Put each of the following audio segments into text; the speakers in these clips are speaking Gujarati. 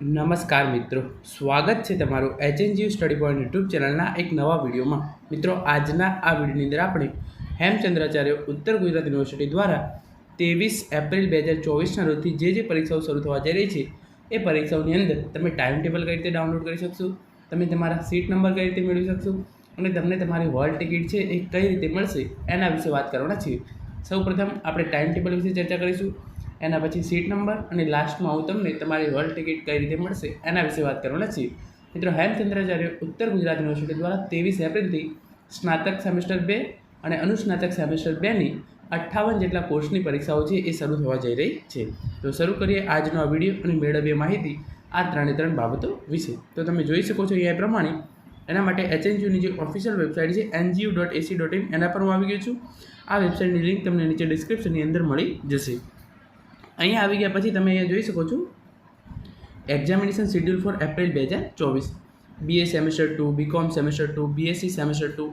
નમસ્કાર મિત્રો. સ્વાગત છે તમારું એચએનજીયુ સ્ટડી પોઈન્ટ યુટ્યુબ ચેનલના એક નવા વિડીયોમાં. મિત્રો, આજના આ વિડીયોની અંદર આપણે હેમચંદ્રાચાર્ય ઉત્તર ગુજરાત યુનિવર્સિટી દ્વારા ત્રેવીસ એપ્રિલ બે હજાર ચોવીસના રોજથી જે જે પરીક્ષાઓ શરૂ થવા જઈ રહી છે, એ પરીક્ષાઓની અંદર તમે ટાઈમ ટેબલ કઈ રીતે ડાઉનલોડ કરી શકશો, તમે તમારા સીટ નંબર કઈ રીતે મેળવી શકશો અને તમને તમારી હોલ ટિકિટ છે એ કઈ રીતે મળશે એના વિશે વાત કરવાના છીએ. સૌપ્રથમ આપણે ટાઈમ ટેબલ વિશે ચર્ચા કરીશું. એના પછી સીટ નંબર અને લાસ્ટમાં હું તમને તમારી હોલ ટિકિટ કઈ રીતે મળશે એના વિશે વાત કરવાના છીએ મિત્રો હેમચંદ્રાચાર્ય ઉત્તર ગુજરાત યુનિવર્સિટી દ્વારા ત્રેવીસ એપ્રિલથી સ્નાતક સેમેસ્ટર બે અને અનુસ્નાતક સેમેસ્ટર બેની અઠ્ઠાવન જેટલા કોર્સની પરીક્ષાઓ છે એ શરૂ થવા જઈ રહી છે. તો શરૂ કરીએ આજનો આ વીડિયો અને મેળવીએ માહિતી આ ત્રણે ત્રણ બાબતો વિશે. તો તમે જોઈ શકો છો અહીંયા પ્રમાણે એના માટે એચએનજીયુની જે ઓફિશિયલ વેબસાઇટ છે, NGU dot AC dot in એના પર હું આવી ગયો છું. આ વેબસાઇટની લિંક તમને નીચે ડિસ્ક્રિપ્શનની અંદર મળી જશે. અહીંયા આવી ગયા પછી તમે અહીંયા જોઈ શકો છો. એક્ઝામિનેશન શેડ્યુલ ફોર એપ્રિલ બે હજાર ચોવીસ. BA semester two BCom semester two BSc semester two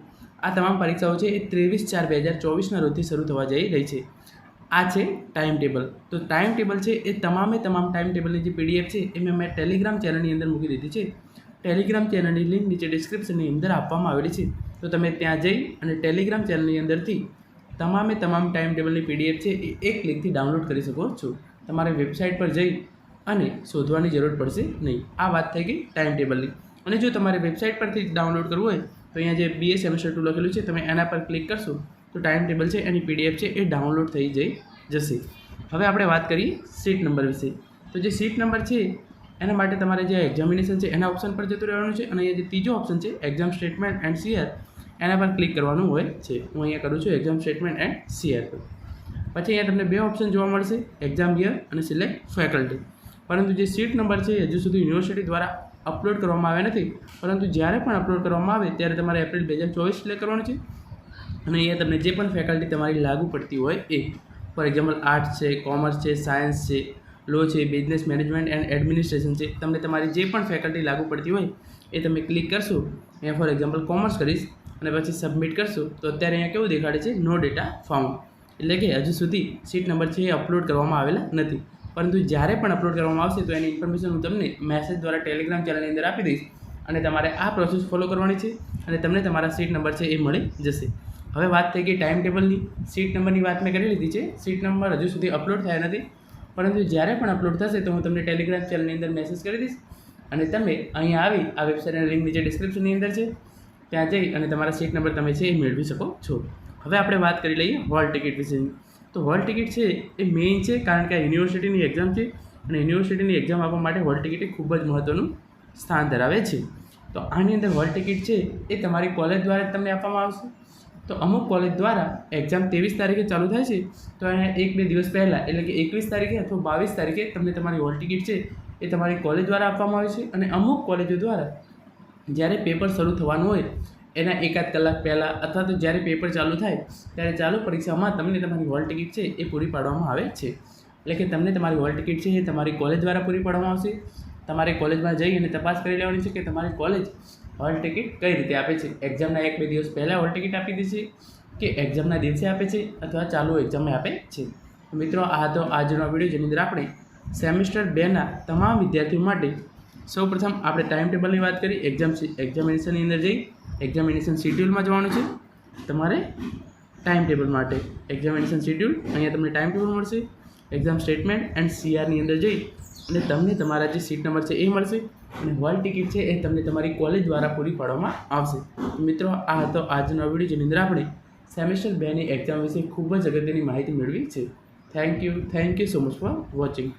આ તમામ પરીક્ષાઓ છે એ ત્રેવીસ ચાર બે હજાર ચોવીસના રોજથી શરૂ થવા જઈ રહી છે. આ છે ટાઈમ ટેબલ તો ટાઈમ ટેબલ છે એ તમામે તમામ ટાઈમ ટેબલની જે પીડીએફ છે એ મેં ટેલિગ્રામ ચેનલની અંદર મૂકી દીધી છે. ટેલિગ્રામ ચેનલની લિંક નીચે ડિસ્ક્રિપ્શનની અંદર આપવામાં આવેલી છે. તો તમે ત્યાં જઈ અને ટેલિગ્રામ ચેનલની અંદરથી તમામે તમામ ટાઈમ ટેબલની પીડીએફ છે એ એક ક્લિકથી ડાઉનલોડ કરી શકો છો. તમારે વેબસાઇટ પર જઈ અને શોધવાની જરૂર પડશે નહીં. આ વાત થઈ ગઈ ટાઈમ ટેબલની અને જો તમારે વેબસાઇટ પરથી ડાઉનલોડ કરવું હોય, તો અહીંયા જે બીએ સેમેસ્ટર ટુ લખેલું છે, તમે એના પર ક્લિક કરશો, તો ટાઈમ ટેબલ છે, એની પીડીએફ છે, એ ડાઉનલોડ થઈ જઈ જશે. હવે આપણે વાત કરીએ સીટ નંબર વિશે. તો જે સીટ નંબર છે, એના માટે તમારે જે એક્ઝામિનેશન છે, એના ઓપ્શન પર જતું રહેવાનું છે અને અહીંયા જે ત્રીજો ઓપ્શન છે એક્ઝામ સ્ટેટમેન્ટ એન્ડ સીઆર એના પર ક્લિક કરવાનું હોય. છે હું અહીંયા કરું છું એક્ઝામ સ્ટેટમેન્ટ એન્ડ સીઆર પર પછી અહીંયા તમને બે ઓપ્શન જોવા મળશે એક્ઝામ યર અને સિલેક્ટ ફેકલ્ટી પરંતુ જે સીટ નંબર છે હજુ સુધી યુનિવર્સિટી દ્વારા અપલોડ કરવામાં આવ્યા નથી. પરંતુ જ્યારે પણ અપલોડ કરવામાં આવે ત્યારે તમારે એપ્રિલ બે હજાર ચોવીસ સિલેક્ટ કરવાનું છે. અને અહીંયા તમને જે પણ ફેકલ્ટી તમારી લાગુ પડતી હોય એ. ફોર એક્ઝામ્પલ આર્ટ્સ છે કોમર્સ છે સાયન્સ છે લો છે બિઝનેસ મેનેજમેન્ટ એન્ડ એડમિનિસ્ટ્રેશન છે. તમને તમારી જે પણ ફેકલ્ટી લાગુ પડતી હોય એ તમે ક્લિક કરશો. અહીંયા ફોર એક્ઝામ્પલ કોમર્સ કરીશ. અને પછી સબમિટ કરશો, તો અત્યારે અહીંયા કેવું દેખાડે છે નો ડેટા ફાઉન્ડ એટલે કે હજુ સુધી સીટ નંબર છે એ અપલોડ કરવામાં આવેલા નથી. પરંતુ જ્યારે પણ અપલોડ કરવામાં આવશે, તો એની ઇન્ફોર્મેશન હું તમને મેસેજ દ્વારા ટેલિગ્રામ ચેનલની અંદર આપી દઈશ અને તમારે આ પ્રોસેસ ફોલો કરવાની છે અને તમને તમારા સીટ નંબર છે એ મળી જશે. હવે વાત થઈ ગઈ ટાઈમ ટેબલની સીટ નંબરની વાત મેં કરી લીધી છે. સીટ નંબર હજુ સુધી અપલોડ થયા નથી. પરંતુ જ્યારે પણ અપલોડ થશે, તો હું તમને ટેલિગ્રામ ચેનલની અંદર મેસેજ કરી દઈશ. અને તમે અહીંયા આવી આ વેબસાઇટની લિંક નીચે ડિસ્ક્રિપ્શનની અંદર છે. ત્યાં જઈ અને તમારા સીટ નંબર તમે છે એ મેળવી શકો છો. હવે આપણે વાત કરી લઈએ હોલ ટિકિટ વિશેની. તો હોલ ટિકિટ છે એ મેઇન છે કારણ કે આ યુનિવર્સિટીની એક્ઝામ છે અને યુનિવર્સિટીની એક્ઝામ આપવા માટે હોલ ટિકિટ ખૂબ જ મહત્ત્વનું સ્થાન ધરાવે છે. તો આની અંદર હોલ ટિકિટ છે એ તમારી કોલેજ દ્વારા જ તમને આપવામાં આવશે. તો અમુક કોલેજ દ્વારા એક્ઝામ ત્રેવીસ તારીખે ચાલુ થાય છે, તો અહીંયા એક બે દિવસ પહેલાં એટલે કે એકવીસ તારીખે અથવા બાવીસ તારીખે તમને તમારી હોલ ટિકિટ છે એ તમારી કોલેજ દ્વારા આપવામાં આવે છે અને અમુક કોલેજો દ્વારા જ્યારે પેપર શરૂ થવાનું હોય, એના એકાદ કલાક પહેલાં અથવા તો જ્યારે પેપર ચાલુ થાય, ત્યારે ચાલુ પરીક્ષામાં તમને તમારી હોલ ટિકિટ છે એ પૂરી પાડવામાં આવે છે. એટલે કે તમને તમારી હોલ ટિકિટ છે એ તમારી કોલેજ દ્વારા પૂરી પાડવામાં આવશે. તમારે કોલેજમાં જઈ અને તપાસ કરી લેવાની છે કે તમારી કોલેજ હોલ ટિકિટ કઈ રીતે આપે છે. એક્ઝામના એક બે દિવસ પહેલાં હોલ ટિકિટ આપી દેશે કે એક્ઝામના દિવસે આપે છે અથવા ચાલુ એક્ઝામે આપે છે. મિત્રો, આ હતો આજનો વીડિયો. જેની અંદર આપણે સેમિસ્ટર બેના તમામ વિદ્યાર્થીઓ માટે સૌપ્રથમ આપણે ટાઈમ ટેબલની વાત કરી. એક્ઝામ એક્ઝામિનેશનની અંદર જઈ. એક્ઝામિનેશન શિડ્યુલમાં જવાનું છે તમારે ટાઈમ ટેબલ માટે. એક્ઝામિનેશન શિડ્યુલ અહીંયા તમને ટાઈમ ટેબલ મળશે. એક્ઝામ સ્ટેટમેન્ટ એન્ડ સીઆરની અંદર જઈ અને તમને તમારા જે સીટ નંબર છે એ મળશે અને હોલ ટિકિટ છે એ તમને તમારી કોલેજ દ્વારા પૂરી પાડવામાં આવશે. મિત્રો, આ હતો આજનો વીડિયો જેની અંદર આપણે સેમેસ્ટર બેની એક્ઝામ વિશે ખૂબ જ અગત્યની માહિતી મેળવી છે. Thank you thank you so much for watching